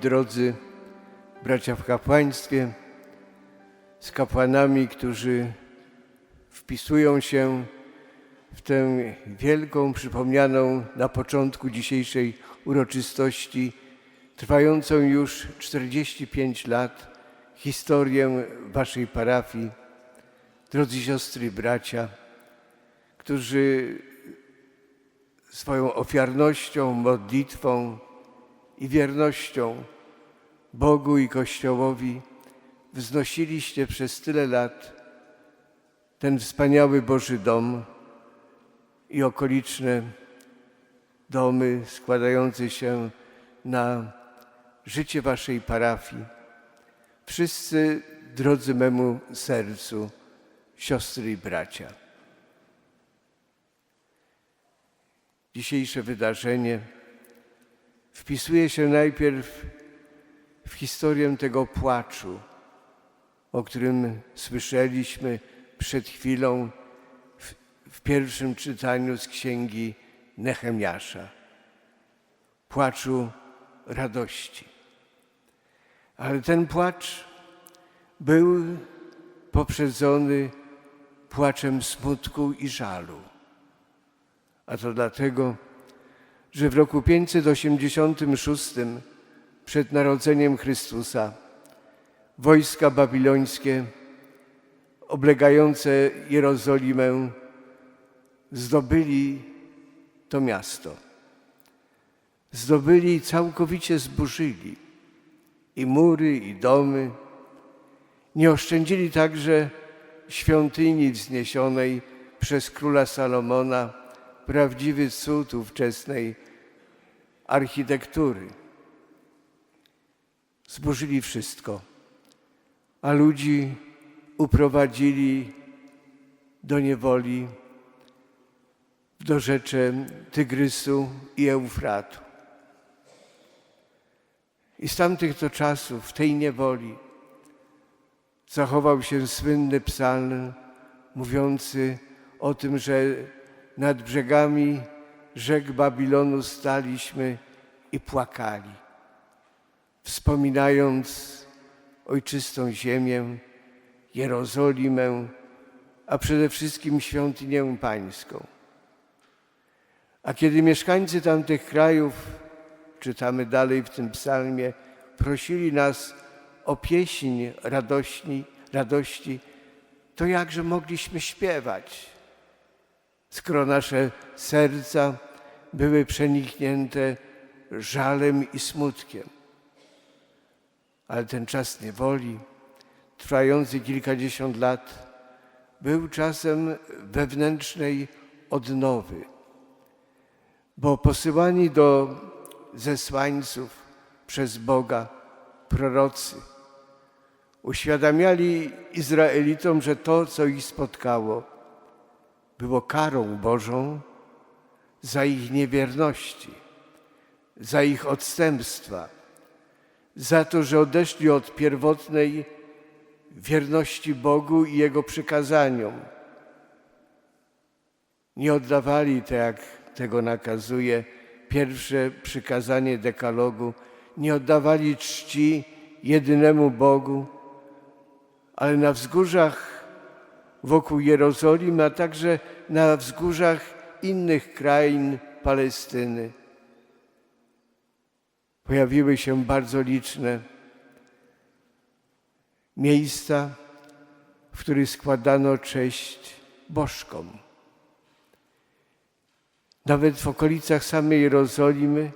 drodzy bracia w kapłaństwie, z kapłanami, którzy wpisują się w tę wielką, przypomnianą na początku dzisiejszej uroczystości, trwającą już 45 lat, historię Waszej parafii. Drodzy siostry bracia, którzy swoją ofiarnością, modlitwą i wiernością Bogu i Kościołowi wznosiliście przez tyle lat ten wspaniały Boży Dom i okoliczne domy składające się na życie Waszej parafii. Wszyscy, drodzy memu sercu, siostry i bracia. Dzisiejsze wydarzenie wpisuje się najpierw w historię tego płaczu, o którym słyszeliśmy przed chwilą w, w pierwszym czytaniu z księgi Nehemiasza. Płaczu radości. Ale ten płacz był poprzedzony płaczem smutku i żalu. A to dlatego, że w roku 586 przed narodzeniem Chrystusa wojska babilońskie oblegające Jerozolimę zdobyli to miasto. Zdobyli i całkowicie zburzyli i mury, i domy. Nie oszczędzili także świątyni wzniesionej przez króla Salomona, prawdziwy cud ówczesnej architektury. Zburzyli wszystko, a ludzi uprowadzili do niewoli do rzeczy Tygrysu i Eufratu. I z tamtych to czasów, w tej niewoli, zachował się słynny psalm mówiący o tym, że nad brzegami rzek Babilonu staliśmy i płakali, wspominając ojczystą ziemię, Jerozolimę, a przede wszystkim świątynię pańską. A kiedy mieszkańcy tamtych krajów, czytamy dalej w tym psalmie, prosili nas o pieśń radości, radości to jakże mogliśmy śpiewać, skoro nasze serca były przeniknięte żalem i smutkiem. Ale ten czas niewoli, trwający kilkadziesiąt lat, był czasem wewnętrznej odnowy, bo posyłani do zesłańców przez Boga prorocy uświadamiali Izraelitom, że to, co ich spotkało, było karą Bożą za ich niewierności, za ich odstępstwa, za to, że odeszli od pierwotnej wierności Bogu i Jego przykazaniom. Nie oddawali, tak jak tego nakazuje pierwsze przykazanie dekalogu, nie oddawali czci jedynemu Bogu, ale na wzgórzach wokół Jerozolimy, a także na wzgórzach innych krain Palestyny pojawiły się bardzo liczne miejsca, w których składano cześć bożkom. Nawet w okolicach samej Jerozolimy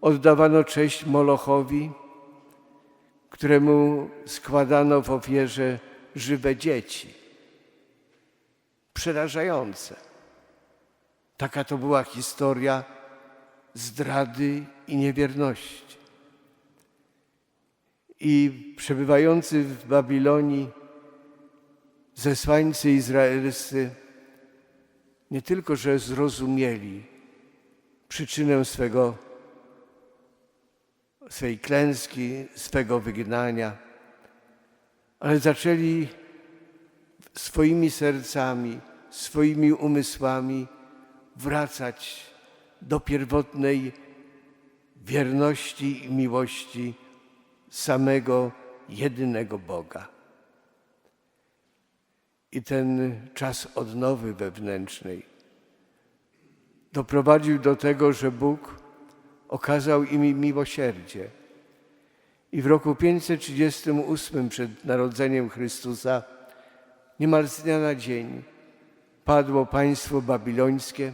oddawano cześć Molochowi, któremu składano w ofierze żywe dzieci. Przerażające. Taka to była historia zdrady i niewierności. I przebywający w Babilonii zesłańcy izraelscy nie tylko, że zrozumieli przyczynę swego, swej klęski, swego wygnania, ale zaczęli swoimi sercami, swoimi umysłami wracać do pierwotnej wierności i miłości samego jedynego Boga. I ten czas odnowy wewnętrznej doprowadził do tego, że Bóg okazał im miłosierdzie. I w roku 538 przed narodzeniem Chrystusa, niemal z dnia na dzień, padło państwo babilońskie.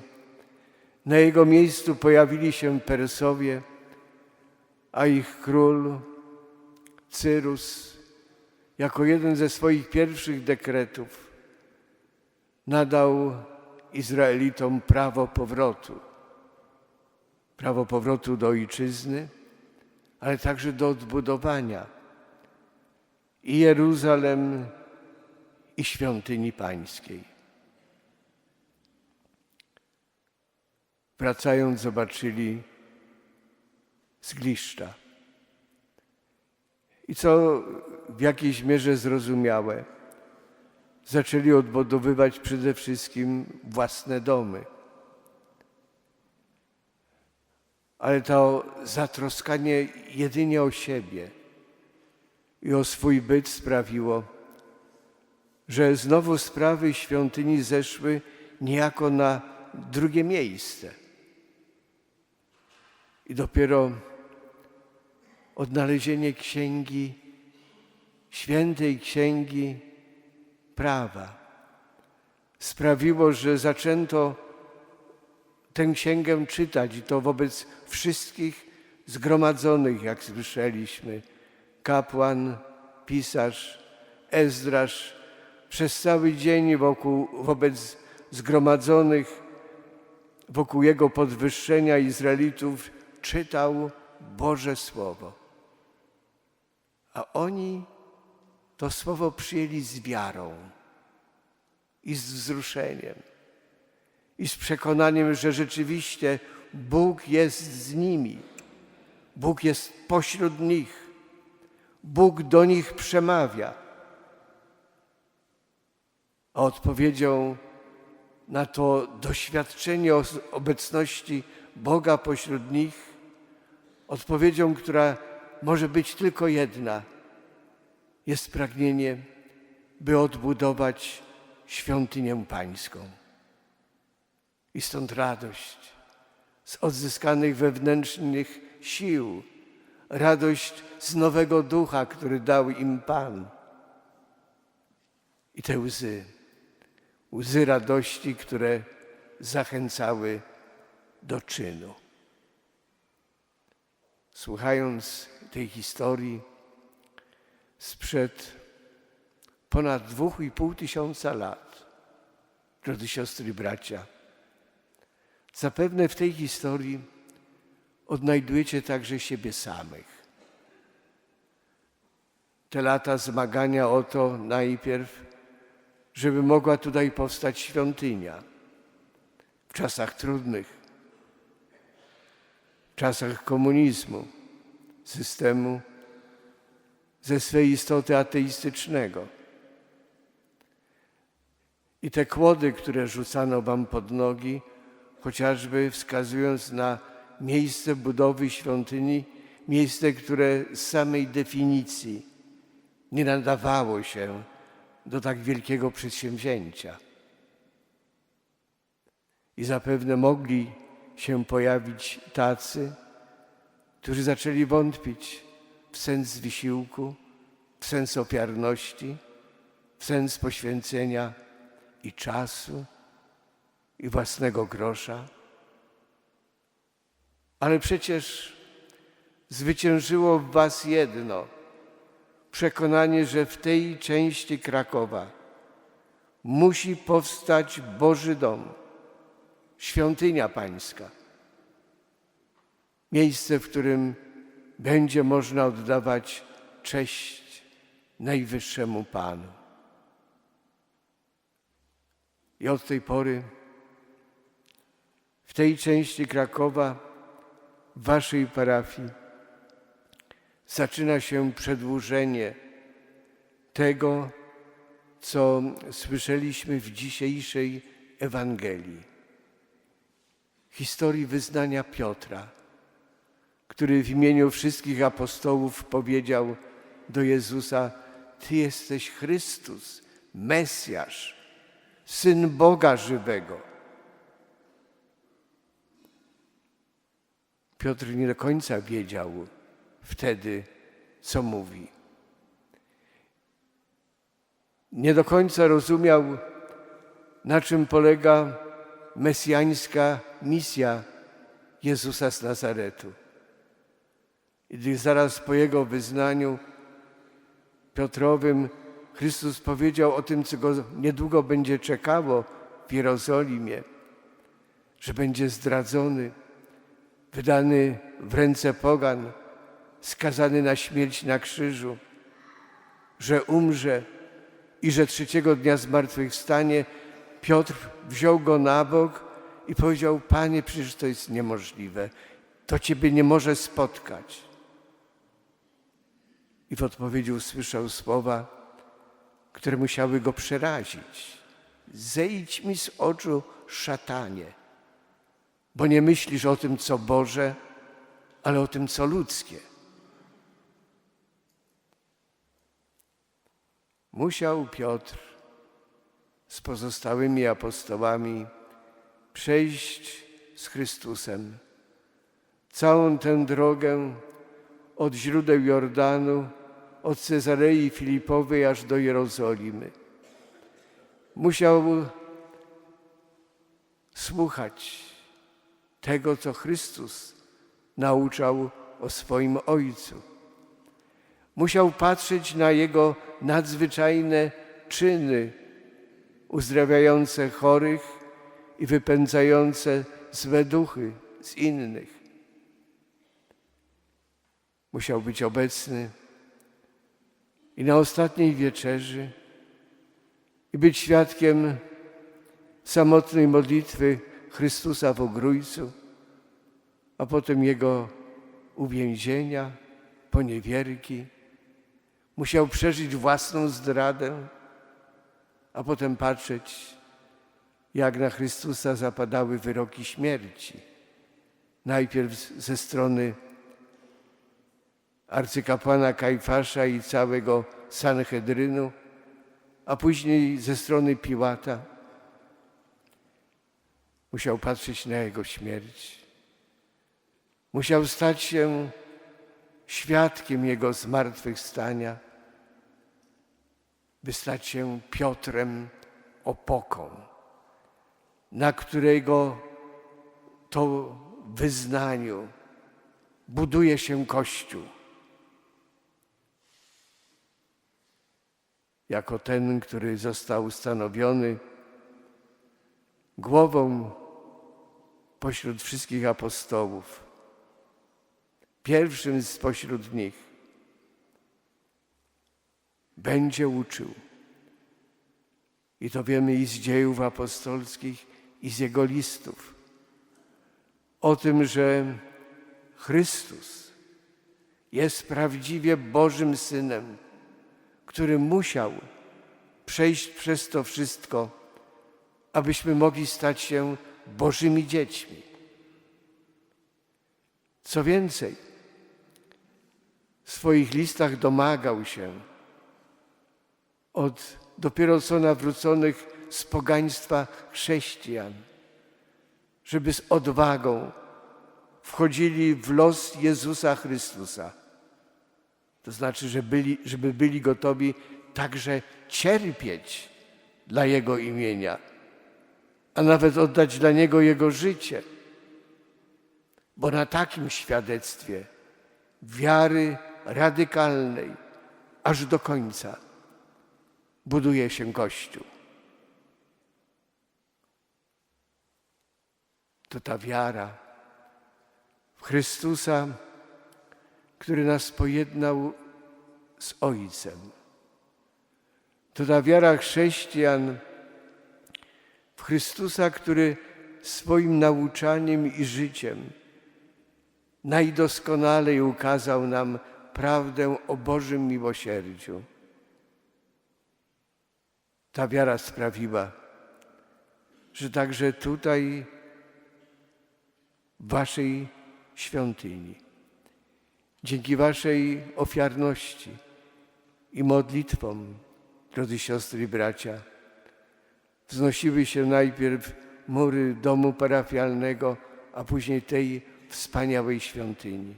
Na jego miejscu pojawili się Persowie, a ich król Cyrus, jako jeden ze swoich pierwszych dekretów, nadał Izraelitom prawo powrotu. Prawo powrotu do ojczyzny, ale także do odbudowania i Jeruzalem, i świątyni pańskiej. Wracając, zobaczyli zgliszcza. I co w jakiejś mierze zrozumiałe, zaczęli odbudowywać przede wszystkim własne domy. Ale to zatroskanie jedynie o siebie i o swój byt sprawiło, że znowu sprawy świątyni zeszły niejako na drugie miejsce. I dopiero odnalezienie księgi, świętej księgi prawa sprawiło, że zaczęto tę księgę czytać i to wobec wszystkich zgromadzonych, jak słyszeliśmy. Kapłan, pisarz, Ezdrasz przez cały dzień wokół, wobec zgromadzonych, wokół jego podwyższenia Izraelitów czytał Boże Słowo. A oni to Słowo przyjęli z wiarą i z wzruszeniem i z przekonaniem, że rzeczywiście Bóg jest z nimi. Bóg jest pośród nich. Bóg do nich przemawia. A odpowiedzią na to doświadczenie obecności Boga pośród nich, odpowiedzią, która może być tylko jedna, jest pragnienie, by odbudować świątynię Pańską. I stąd radość z odzyskanych wewnętrznych sił, radość z nowego ducha, który dał im Pan. I te łzy, łzy radości, które zachęcały do czynu. Słuchając tej historii sprzed ponad dwóch i pół tysiąca lat, drodzy siostry i bracia, zapewne w tej historii odnajdujecie także siebie samych. Te lata zmagania o to najpierw, żeby mogła tutaj powstać świątynia w czasach trudnych, czasach komunizmu, systemu ze swej istoty ateistycznego. I te kłody, które rzucano wam pod nogi, chociażby wskazując na miejsce budowy świątyni, miejsce, które z samej definicji nie nadawało się do tak wielkiego przedsięwzięcia. I zapewne mogli się pojawić tacy, którzy zaczęli wątpić w sens wysiłku, w sens ofiarności, w sens poświęcenia i czasu, i własnego grosza. Ale przecież zwyciężyło w Was jedno przekonanie, że w tej części Krakowa musi powstać Boży Dom, świątynia Pańska. Miejsce, w którym będzie można oddawać cześć Najwyższemu Panu. I od tej pory w tej części Krakowa, w waszej parafii, zaczyna się przedłużenie tego, co słyszeliśmy w dzisiejszej Ewangelii. Historii wyznania Piotra, który w imieniu wszystkich apostołów powiedział do Jezusa: Ty jesteś Chrystus, Mesjasz, syn Boga żywego. Piotr nie do końca wiedział wtedy, co mówi. Nie do końca rozumiał, na czym polega mesjańska misja Jezusa z Nazaretu. I gdy zaraz po jego wyznaniu Piotrowym Chrystus powiedział o tym, co go niedługo będzie czekało w Jerozolimie, że będzie zdradzony, wydany w ręce pogan, skazany na śmierć na krzyżu, że umrze i że trzeciego dnia zmartwychwstanie, Piotr wziął go na bok i powiedział: Panie, przecież to jest niemożliwe, to Ciebie nie może spotkać. I w odpowiedzi usłyszał słowa, które musiały go przerazić. Zejdź mi z oczu, szatanie, bo nie myślisz o tym, co Boże, ale o tym, co ludzkie. Musiał Piotr z pozostałymi apostołami przejść z Chrystusem całą tę drogę od źródeł Jordanu, od Cezarei Filipowej aż do Jerozolimy. Musiał słuchać tego, co Chrystus nauczał o swoim Ojcu. Musiał patrzeć na Jego nadzwyczajne czyny uzdrawiające chorych i wypędzające złe duchy z innych. Musiał być obecny i na ostatniej wieczerzy i być świadkiem samotnej modlitwy Chrystusa w ogrójcu, a potem Jego uwięzienia, poniewierki. Musiał przeżyć własną zdradę, a potem patrzeć, jak na Chrystusa zapadały wyroki śmierci. Najpierw ze strony arcykapłana Kajfasza i całego Sanhedrynu, a później ze strony Piłata. Musiał patrzeć na jego śmierć. Musiał stać się świadkiem jego zmartwychwstania, by stać się Piotrem opoką, na którego to wyznaniu buduje się Kościół. jako ten, który został ustanowiony głową pośród wszystkich apostołów, pierwszym spośród nich, będzie uczył. I to wiemy i z dziejów apostolskich, i z jego listów. O tym, że Chrystus jest prawdziwie Bożym Synem który musiał przejść przez to wszystko, abyśmy mogli stać się Bożymi dziećmi. Co więcej, w swoich listach domagał się od dopiero co nawróconych z pogaństwa chrześcijan, żeby z odwagą wchodzili w los Jezusa Chrystusa to znaczy, że byli, żeby byli gotowi także cierpieć dla Jego imienia, a nawet oddać dla Niego Jego życie. Bo na takim świadectwie wiary radykalnej aż do końca buduje się Kościół. To ta wiara w Chrystusa który nas pojednał z Ojcem. To ta wiara chrześcijan w Chrystusa, który swoim nauczaniem i życiem najdoskonalej ukazał nam prawdę o Bożym miłosierdziu. Ta wiara sprawiła, że także tutaj, w Waszej świątyni, Dzięki Waszej ofiarności i modlitwom, drodzy siostry i bracia, wznosiły się najpierw mury domu parafialnego, a później tej wspaniałej świątyni.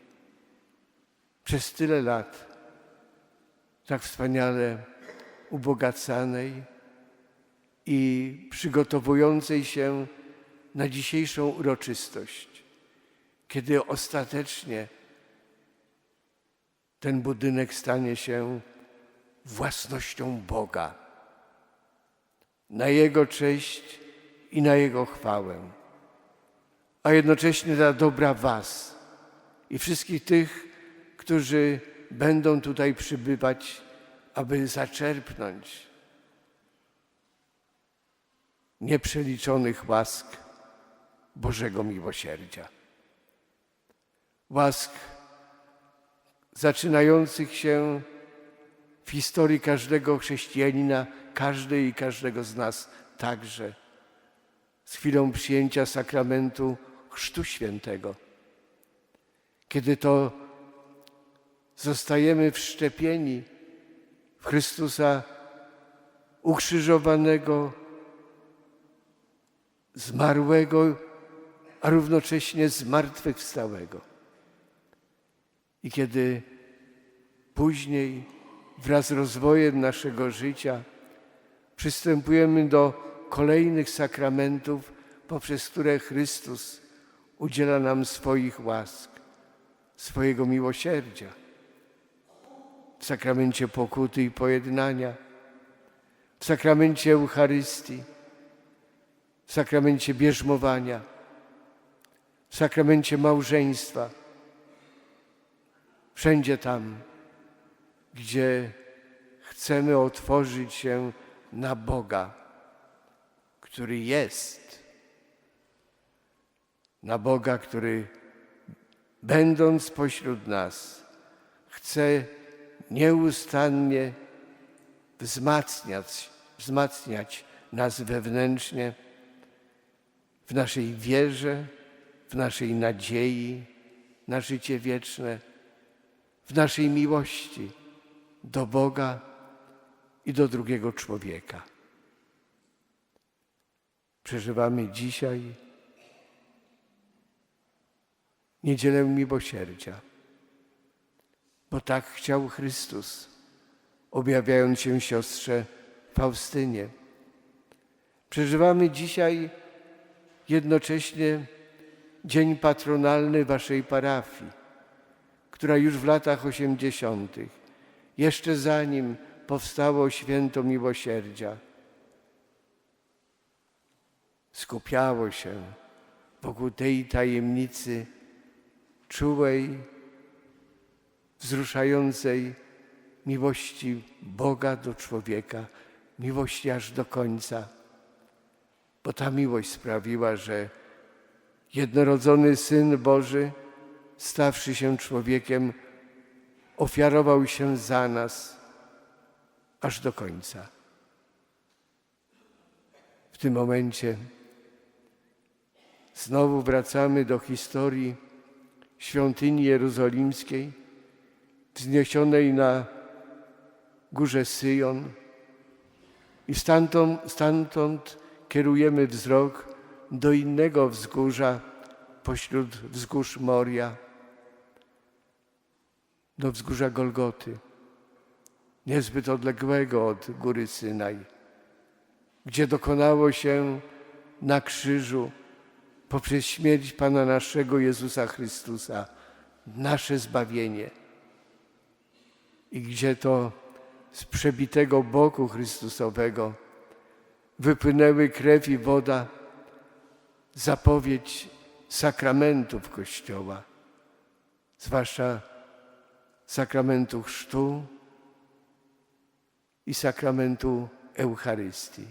Przez tyle lat tak wspaniale ubogacanej i przygotowującej się na dzisiejszą uroczystość, kiedy ostatecznie ten budynek stanie się własnością Boga. Na Jego cześć i na Jego chwałę, a jednocześnie dla dobra Was i wszystkich tych, którzy będą tutaj przybywać, aby zaczerpnąć nieprzeliczonych łask Bożego miłosierdzia. Łask zaczynających się w historii każdego chrześcijanina, każdej i każdego z nas także z chwilą przyjęcia sakramentu Chrztu Świętego. Kiedy to zostajemy wszczepieni w Chrystusa ukrzyżowanego, zmarłego, a równocześnie zmartwychwstałego. I kiedy później wraz z rozwojem naszego życia przystępujemy do kolejnych sakramentów, poprzez które Chrystus udziela nam swoich łask, swojego miłosierdzia. W sakramencie pokuty i pojednania, w sakramencie Eucharystii, w sakramencie bierzmowania, w sakramencie małżeństwa, wszędzie tam, gdzie chcemy otworzyć się na Boga, który jest, na Boga, który będąc pośród nas, chce nieustannie wzmacniać, wzmacniać nas wewnętrznie w naszej wierze, w naszej nadziei na życie wieczne, w naszej miłości do Boga i do drugiego człowieka. Przeżywamy dzisiaj niedzielę miłosierdzia, bo tak chciał Chrystus, objawiając się siostrze Faustynie. Przeżywamy dzisiaj jednocześnie dzień patronalny Waszej parafii, która już w latach osiemdziesiątych, jeszcze zanim powstało święto miłosierdzia, skupiało się wokół tej tajemnicy czułej, wzruszającej miłości Boga do człowieka, miłości aż do końca. Bo ta miłość sprawiła, że jednorodzony Syn Boży, stawszy się człowiekiem, ofiarował się za nas aż do końca. W tym momencie Znowu wracamy do historii świątyni jerozolimskiej, wzniesionej na górze Syjon i stamtąd, stamtąd kierujemy wzrok do innego wzgórza pośród wzgórz Moria, do wzgórza Golgoty, niezbyt odległego od góry Synaj, gdzie dokonało się na krzyżu poprzez śmierć Pana naszego Jezusa Chrystusa, nasze zbawienie. I gdzie to z przebitego boku Chrystusowego wypłynęły krew i woda, zapowiedź sakramentów Kościoła, zwłaszcza sakramentu chrztu i sakramentu Eucharystii.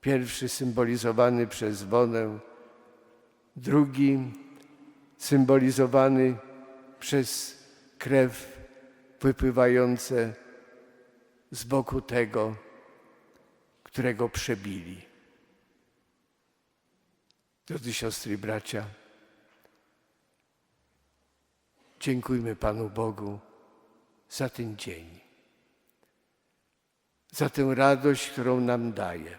Pierwszy symbolizowany przez wodę, drugi symbolizowany przez krew wypływające z boku tego, którego przebili. Drodzy siostry i bracia, Dziękujmy Panu Bogu za ten dzień, za tę radość, którą nam daje,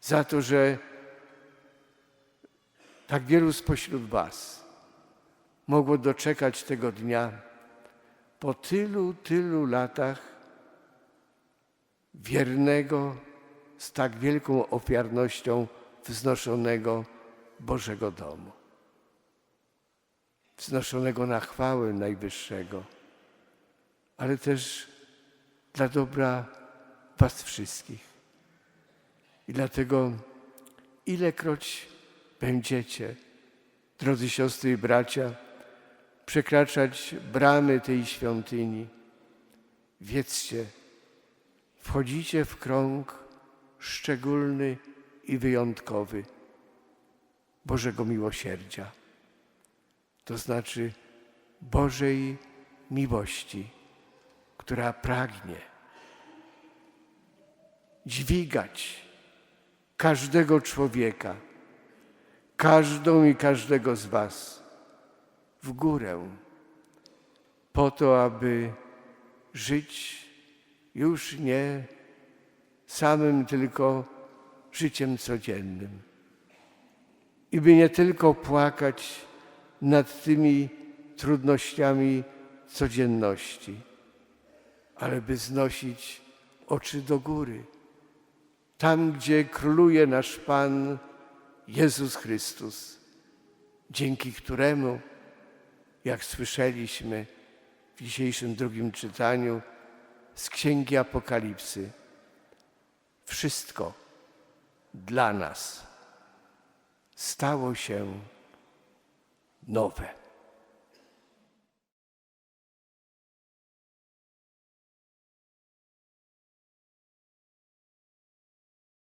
za to, że tak wielu spośród Was mogło doczekać tego dnia po tylu, tylu latach wiernego, z tak wielką ofiarnością wznoszonego Bożego domu. Wznoszonego na chwałę Najwyższego, ale też dla dobra Was wszystkich. I dlatego ilekroć będziecie, drodzy siostry i bracia, przekraczać bramy tej świątyni, wiedzcie, wchodzicie w krąg szczególny i wyjątkowy Bożego miłosierdzia, to znaczy Bożej miłości, która pragnie dźwigać każdego człowieka, każdą i każdego z Was w górę, po to, aby żyć już nie samym tylko życiem codziennym. I by nie tylko płakać nad tymi trudnościami codzienności, ale by znosić oczy do góry, tam gdzie króluje nasz Pan Jezus Chrystus, dzięki któremu, jak słyszeliśmy w dzisiejszym drugim czytaniu z Księgi Apokalipsy, wszystko dla nas stało się nowe.